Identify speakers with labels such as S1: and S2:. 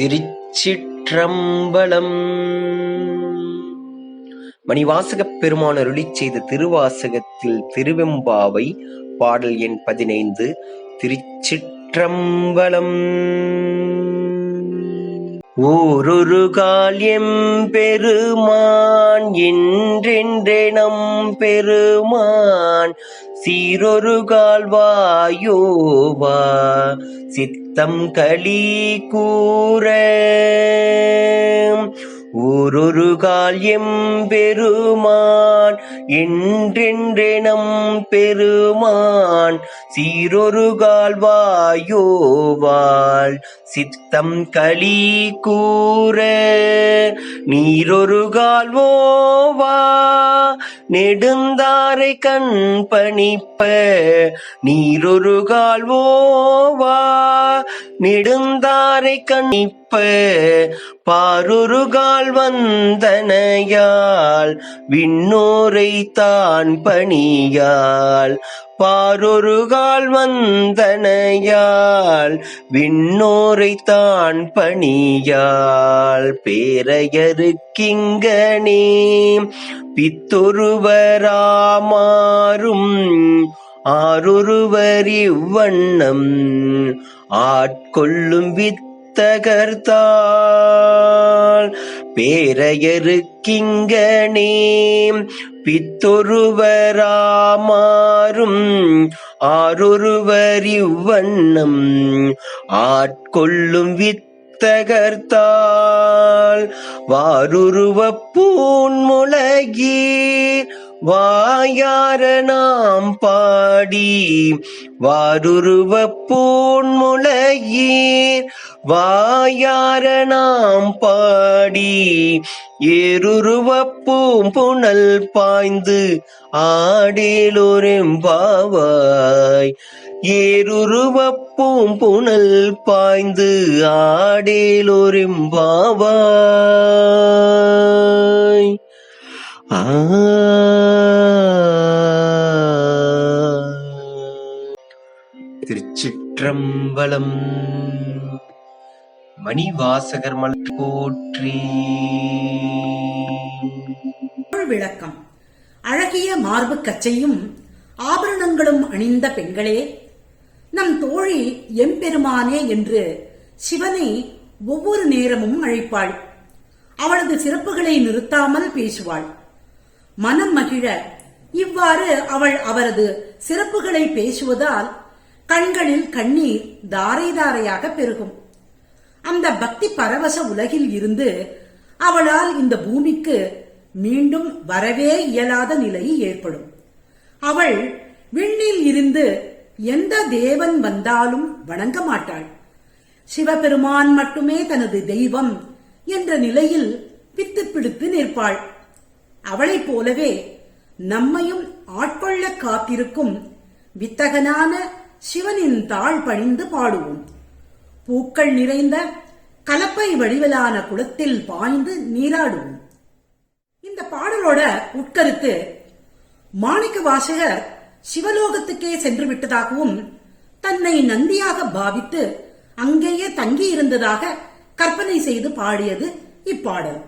S1: திருச்சிற்றம்பலம். மணிவாசகப் பெருமான் அருளிச் செய்த திருவாசகத்தில் திருவெம்பாவை பாடல் எண் பதினைந்து திருச்சிற்றம்பலம். ஓரொரு கால் எம்பெருமான் என்றென்றெனம் பெருமான் சீரொரு கால்வாயோவா சித்தம் களி கூற. ஊரொரு கால் எம்பெருமான் என்றென்றெனம் பெருமான். சீரொரு கால்வாயோவாள் சித்தம் களி கூற. நீரொரு கால்வோவா நெடுந்தாரை கண் பணிப்ப நீரொரு கால்வோவா நெடுந்தாரை கணிப்ப பாருருகால் வந்தனையால் விண்ணோரை தான் பணியால் பாரொருகால் வந்தனையால் விண்ணோரை தான் பணியால் பேரையருக்கிங்கனே பித்தொருவராமாறும் ஆரொருவர் இவ்வண்ணம் ஆட்கொள்ளும் வித் தகர்த்தாள். பேரையருக்கிங்கனே பித்தொருவராமாறும் ஆரொருவர் இவ்வண்ணம் ஆட்கொள்ளும் வித்தகர்த்தாள் வாருருவ பூன்முளகீர் வாயார நாம் பாடி வாருருவ பூன்முளையீர் வாயார நாம் பாடி ஏருருவ பூம்புணல் பாய்ந்து ஆடேலோரெம்பாவாய். ஏருருவ பூம்புணல் பாய்ந்து ஆடேலோரெம்பாவாய். ஆ திருச்சிற்றம்பலம். மணிவாசகர் மலர் போற்றி.
S2: விளக்கம் அழகிய மார்பு கச்சையும் ஆபரணங்களும் அணிந்த பெண்களே நம் தோழி எம்பெருமானே என்று சிவனை ஒவ்வொரு நேரமும் அழைப்பாள். அவளது சிறப்புகளை நிறுத்தாமல் பேசுவாள். மனம் மகிழ. இவ்வாறு அவள் அவரது சிறப்புகளை பேசுவதால் கண்களில் கண்ணீர் தாரை தாரையாக பெருகும். அந்த பக்தி பரவச உலகில் இருந்து அவளால் இந்த பூமிக்கு மீண்டும் வரவே இயலாத நிலை ஏற்படும். அவள் விண்ணில் இருந்து எந்த தேவன் வந்தாலும் வணங்க மாட்டாள். சிவபெருமான் மட்டுமே தனது தெய்வம் என்ற நிலையில் பித்து பிடித்து நிற்பாள். அவளைப் போலவே நம்மையும் ஆட்கொள்ள காத்திருக்கும் வித்தகனான சிவனின் தாழ் பணிந்து பாடுவோம். பூக்கள் நிறைந்த கலப்பை வடிவிலான குளத்தில் பாய்ந்து நீராடுவோம். இந்த பாடலோட உட்கருத்து மாணிக்க வாசகர் சிவலோகத்துக்கே சென்று விட்டதாகவும் தன்னை நந்தியாக பாவித்து அங்கேயே தங்கி இருந்ததாக கற்பனை செய்து பாடியது இப்பாடல்.